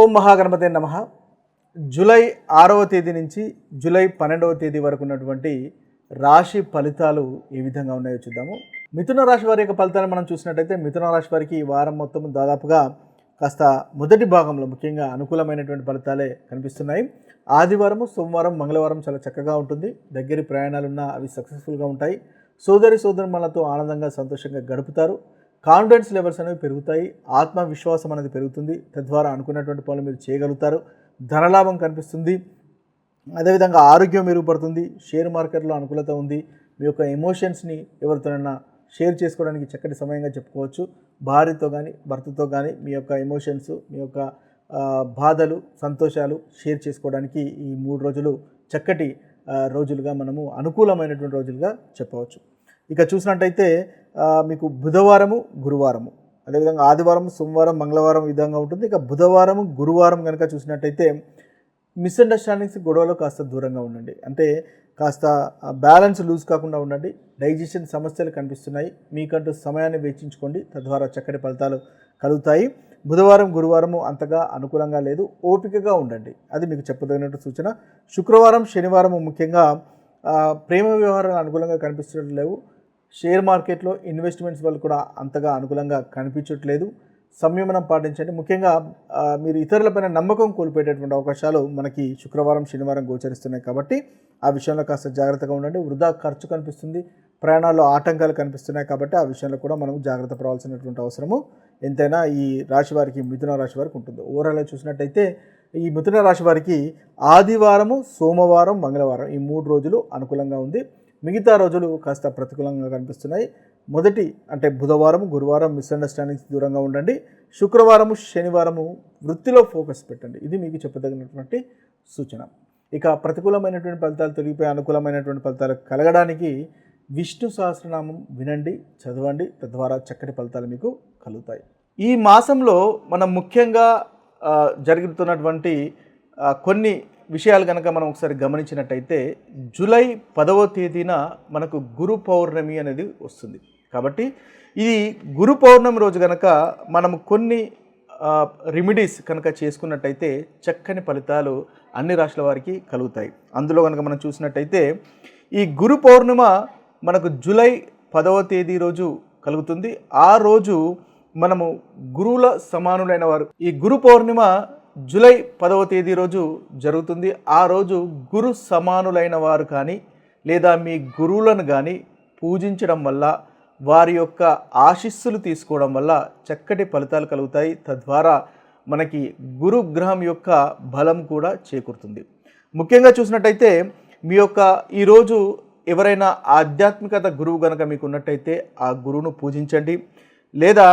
ఓం మహాగణపతి నమ. జూలై ఆరవ తేదీ నుంచి జూలై పన్నెండవ తేదీ వరకు ఉన్నటువంటి రాశి ఫలితాలు ఏ విధంగా ఉన్నాయో చూద్దాము. మిథున రాశి వారి యొక్క ఫలితాలను మనం చూసినట్టయితే మిథున రాశి వారికి ఈ వారం మొత్తం దాదాపుగా కాస్త మొదటి భాగంలో ముఖ్యంగా అనుకూలమైనటువంటి ఫలితాలే కనిపిస్తున్నాయి. ఆదివారము సోమవారం మంగళవారం చాలా చక్కగా ఉంటుంది. దగ్గరి ప్రయాణాలున్నా అవి సక్సెస్ఫుల్గా ఉంటాయి. సోదరి సోదరులతో ఆనందంగా సంతోషంగా గడుపుతారు. కాన్ఫిడెన్స్ లెవెల్స్ అనేవి పెరుగుతాయి ఆత్మవిశ్వాసం అనేది పెరుగుతుంది. తద్వారా అనుకున్నటువంటి పనులు మీరు చేయగలుగుతారు. ధనలాభం కనిపిస్తుంది. అదేవిధంగా ఆరోగ్యం మెరుగుపడుతుంది. షేర్ మార్కెట్లో అనుకూలత ఉంది. మీ యొక్క ఎమోషన్స్ని ఎవరితోనైనా షేర్ చేసుకోవడానికి చక్కటి సమయంగా చెప్పుకోవచ్చు. భార్యతో కానీ భర్తతో కానీ మీ యొక్క ఎమోషన్స్ మీ యొక్క బాధలు సంతోషాలు షేర్ చేసుకోవడానికి ఈ మూడు రోజులు చక్కటి రోజులుగా మనము అనుకూలమైనటువంటి రోజులుగా చెప్పవచ్చు. ఇక చూసినట్టయితే మీకు బుధవారము గురువారము. అదేవిధంగా ఆదివారం సోమవారం మంగళవారం విధంగా ఉంటుంది. ఇక బుధవారం గురువారం కనుక చూసినట్టయితే మిస్అండర్స్టాండింగ్స్ గొడవలో కాస్త దూరంగా ఉండండి. అంటే కాస్త బ్యాలెన్స్ లూజ్ కాకుండా ఉండండి. డైజెషన్ సమస్యలు కనిపిస్తున్నాయి. మీకంటూ సమయాన్ని వెచ్చించుకోండి. తద్వారా చక్కటి ఫలితాలు కలుగుతాయి. బుధవారం గురువారము అంతగా అనుకూలంగా లేదు. ఓపికగా ఉండండి. అది మీకు చెప్పదగినట్టు సూచన. శుక్రవారం శనివారం ముఖ్యంగా ప్రేమ వ్యవహారాలు అనుకూలంగా కనిపిస్తున్నట్లు లేవు. షేర్ మార్కెట్లో ఇన్వెస్ట్మెంట్స్ వల్ల కూడా అంతగా అనుకూలంగా కనిపించట్లేదు. సంయమనం పాటించండి. ముఖ్యంగా మీరు ఇతరులపైన నమ్మకం కోల్పోయేటటువంటి అవకాశాలు మనకి శుక్రవారం శనివారం గోచరిస్తున్నాయి కాబట్టి ఆ విషయంలో కాస్త జాగ్రత్తగా ఉండండి. వృధా ఖర్చు కనిపిస్తుంది. ప్రయాణాల్లో ఆటంకాలు కనిపిస్తున్నాయి కాబట్టి ఆ విషయంలో కూడా మనం జాగ్రత్త పడవలసినటువంటి అవసరము ఎంతైనా ఈ రాశి వారికి మిథున రాశి వారికి ఉంటుంది. ఓవరాల్గా చూసినట్టయితే ఈ మిథున రాశి వారికి ఆదివారము సోమవారం మంగళవారం ఈ మూడు రోజులు అనుకూలంగా ఉంది. మిగతా రోజులు కాస్త ప్రతికూలంగా కనిపిస్తున్నాయి. మొదటి అంటే బుధవారం గురువారం మిస్అండర్స్టాండింగ్స్ దూరంగా ఉండండి. శుక్రవారము శనివారము వృత్తిలో ఫోకస్ పెట్టండి. ఇది మీకు చెప్పదగినటువంటి సూచన. ఇక ప్రతికూలమైనటువంటి ఫలితాలు తొలగిపోయి అనుకూలమైనటువంటి ఫలితాలు కలగడానికి విష్ణు సహస్రనామం వినండి చదవండి. తద్వారా చక్కటి ఫలితాలు మీకు కలుగుతాయి. ఈ మాసంలో మనం ముఖ్యంగా జరుగుతున్నటువంటి కొన్ని విషయాలు కనుక మనం ఒకసారి గమనించినట్టయితే జూలై పదవ తేదీన మనకు గురు పౌర్ణమి అనేది వస్తుంది. కాబట్టి ఇది గురు పౌర్ణమి రోజు కనుక మనం కొన్ని రెమెడీస్ కనుక చేసుకున్నట్టయితే చక్కని ఫలితాలు అన్ని రాష్ట్రాల వారికి కలుగుతాయి. అందులో కనుక మనం చూసినట్టయితే ఈ గురు పౌర్ణిమ మనకు జూలై పదవ తేదీ రోజు కలుగుతుంది. ఆ రోజు మనము గురువుల సమానులైన వారు ఈ గురు పౌర్ణిమ జూలై పదవ తేదీ రోజు జరుగుతుంది. ఆ రోజు గురు సమానులైన వారు కానీ లేదా మీ గురువులను కానీ పూజించడం వల్ల వారి యొక్క ఆశీస్సులు తీసుకోవడం వల్ల చక్కటి ఫలితాలు కలుగుతాయి. తద్వారా మనకి గురుగ్రహం యొక్క బలం కూడా చేకూరుతుంది. ముఖ్యంగా చూసినట్టయితే మీ యొక్క ఈరోజు ఎవరైనా ఆధ్యాత్మికత గురువు కనుక మీకు ఉన్నట్టయితే ఆ గురువును పూజించండి. లేదా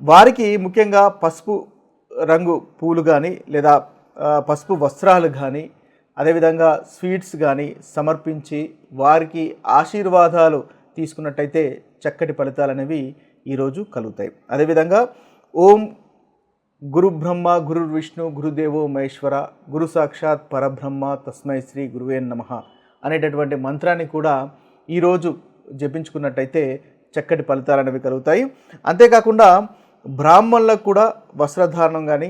వారికి ముఖ్యంగా పసుపు రంగు పూలు కానీ లేదా పసుపు వస్త్రాలు కానీ అదేవిధంగా స్వీట్స్ కానీ సమర్పించి వారికి ఆశీర్వాదాలు తీసుకున్నట్టయితే చక్కటి ఫలితాలు అనేవి ఈరోజు కలుగుతాయి. అదేవిధంగా ఓం గురు బ్రహ్మ గురు విష్ణు గురుదేవో మహేశ్వర గురు సాక్షాత్ పరబ్రహ్మ తస్మై శ్రీ గురువే నమ అనేటటువంటి మంత్రాన్ని కూడా ఈరోజు జపించుకున్నట్టయితే చక్కటి ఫలితాలు అనేవి కలుగుతాయి. అంతేకాకుండా బ్రాహ్మణులకు కూడా వస్త్రధారణం కానీ